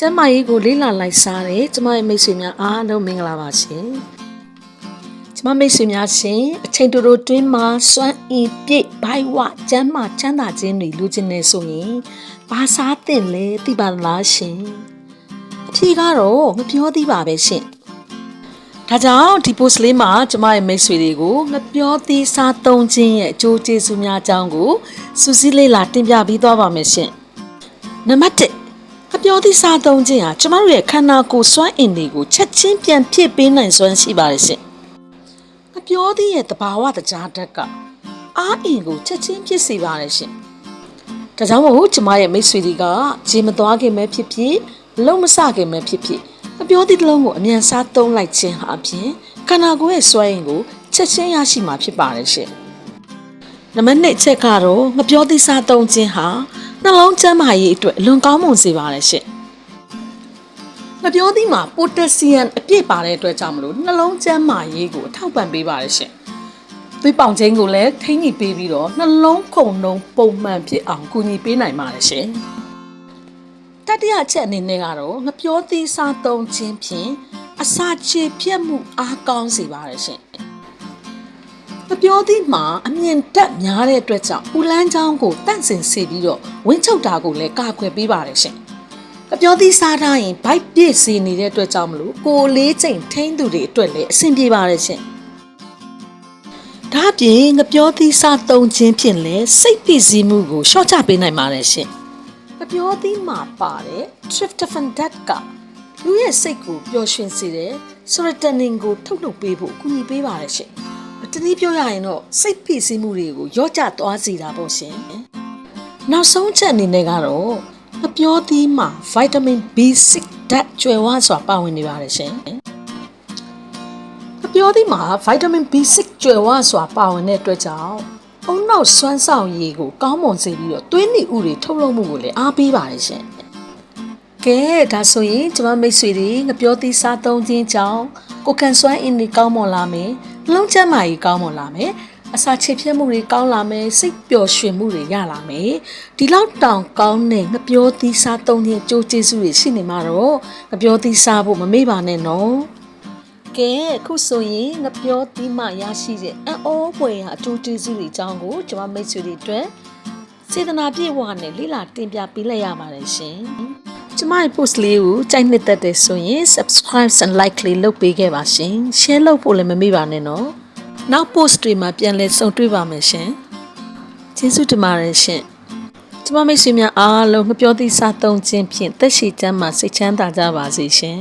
ကျမ်းမာရေးကိုလေ့လာလိုက်စားတဲ့ကျမရဲ့မိတ်ဆွေများအားလုံးမင်္ဂလာပါရှင်ကျမမိတ်ဆွေများရှင်အချိန်တူတူတွင်းမှာစွမ်းအင်ပြည့်ဘိုက်ဝကျမ်းမာချမ်းသာခြင်းတွေလူချင်းနေဆိုရင်ဘာစားသင့်လဲသိပါလားရှင်အဖြေကတော့မပြောသေးပါပဲရှင်ဒါကြောင့်ဒီ post လေးမှာကျမရဲ့မိတ်ဆွေတွေကိုငပြောသေးစားသုံးခြင်းရဲ့အကျိုးကျေးဇူးများအကြောင်းကိုစူးစီးလေ့လာတင်ပြပြီးသွားပါမယ်ရှင်နံပါတ်1အ ပြောသည့်စားသုံးခြင်းဟာကျမတို့ရဲ့ခန္ဓာကိုယ်စွမ်းအင်တွေကိုချက်ချင်းပြန်ဖြည့်ပေးနိုင်စွမ်းရှိပါတယ်ရှင်။အပြောသည့်ရဲ့သဘာဝတရားဓာတ်ကအားအင်ကိုချက်ချင်းဖြစ်စေပါတယ်ရှင်။ဒါကြောင့်မို့ကျမရဲ့မိတ်ဆွေတွေကဂျင်းမသွားခင်ပဲဖြစ်ဖြစ်လုံးမစခင်ပဲဖြစ်ဖြစ်အပြောသည့်တစ်လုံးကိုအမြန်စားသုံးလိုက်ခြင်းဟာအပြင်ခန္ဓာကိုယ်ရဲ့စွမ်းအင်ကိုချက်ချင်းရရှိမှာဖြစ်ပါတယ်ရှင်။နံပါတ်2အချက်ကတော့မပြောသည့်စားသုံးခြင်းဟာ နှလုံးကျန်းမာရေးအတွက်အလွန်ကောင်းမွန်စေပါတယ်ရှင်။ငပြောသည့်မှာပိုတက်ဆီယမ်အပြည့်ပါတဲ့အတွက်ကြောင့်မလို့နှလုံးကျန်းမာရေးကိုအထောက်ပံ့ပေးပါတယ်ရှင်။သွေးပေါင်ခြင်းကိုလည်းထိန်းညှိပေးပြီးတော့နှလုံးခုန်နှုံပုံမှန်ဖြစ်အောင်ကူညီပေးနိုင်ပါတယ်ရှင်။တတိယအချက်အနေနဲ့ကတော့ငပြောသည့်စားသုံးခြင်းဖြင့်အစာချေပြတ်မှုအားကောင်းစေပါတယ်ရှင်။ မပြောသည့်မှာအမြင့်တက်များတဲ့အတွက်ကြောင့်ဦးလန်းချောင်းကိုတန့်စင်စေပြီးတော့ဝင်းချုပ်တာကိုလည်းကာကွယ်ပေးပါတယ်ရှင်။မပြောသည့်စားထားရင်ဘိုက်ပြည့်စေနေတဲ့အတွက်ကြောင့်မလို့ကိုယ်လေးချိန်ထိန်းသူတွေအတွက်လည်းအဆင်ပြေပါတယ်ရှင်။ဒါ့အပြင်ငပြောသည့်စားသုံးခြင်းဖြင့်လည်းစိတ်ပြည့်စည်မှုကိုရှော့ချပေးနိုင်ပါတယ်ရှင်။မပြောသည့်မှာပါတဲ့ tryptophan ဓာတ်ကလူရဲ့စိတ်ကိုပျော်ရွှင်စေတဲ့ serotonin ကိုထုတ်လုပ်ပေးဖို့အကူအညီပေးပါတယ်ရှင်။ တနည်းပြောရရင်တော့စိတ်ဖိစီးမှုတွေကိုရော့ကျသွားစေတာပေါ့ရှင်နောက်ဆုံးချက်အနေနဲ့ကတော့အပြောသီးမှာဗိုက်တာမင် B6 ဓာတ်ကျွယ်ဝစွာပါဝင်နေပါတယ်ရှင်အပြောသီးမှာဗိုက်တာမင် B6 ကျွယ်ဝစွာပါဝင်တဲ့အတွက်ကြောင့်အုံနောက်စွမ်းဆောင်ရည်ကိုကောင်းမွန်စေပြီးတော့သွေးနီဥတွေထုတ်လုပ်မှုကိုလည်းအားပေးပါတယ်ရှင် ကဲဒါဆိုရင်ကျမမိတ်ဆွေတွေငပြောသီးစားသုံးခြင်းကြောင့်ကိုကန်စွမ်းအင်းတွေကောင်းမွန်လာမယ်နှလုံးကျန်းမာရေးကောင်းမွန်လာမယ်အစာချေဖြတ်မှုတွေကောင်းလာမယ်စိတ်ပျော်ရွှင်မှုတွေရလာမယ်ဒီလောက်တောင်ကောင်းတဲ့ငပြောသီးစားသုံးခြင်းအကျိုးကျေးဇူးတွေရှိနေမှာတော့ငပြောသီးစားဖို့မမေ့ပါနဲ့နော်ကဲအခုဆိုရင်ငပြောသီးမှရရှိတဲ့အံ့ဩဖွယ်ရာအကျိုးကျေးဇူးတွေအကြောင်းကိုကျွန်မမိတ်ဆွေတွေအတွက်စေတနာပြည့်ဝနဲ့လိလာတင်ပြပေးလိုက်ရပါတယ်ရှင် ကျမရဲ့ post လေးကိုကြိုက်နှစ်သက်တယ်ဆိုရင် subscribe and like လေးလုပ်ပေးခဲ့ပါရှင် share လုပ်ဖို့လည်းမမေ့ပါနဲ့နော်နောက် post တွေမှာပြန်လည်ဆုံတွေ့ပါမယ်ရှင်ကျေးဇူးတင်ပါတယ်ရှင်ကျမမိတ်ဆွေများအားလုံးငပြောသည့်စားသုံးခြင်းဖြင့်သက်ရှိချမ်းမှစိတ်ချမ်းသာကြပါစေရှင်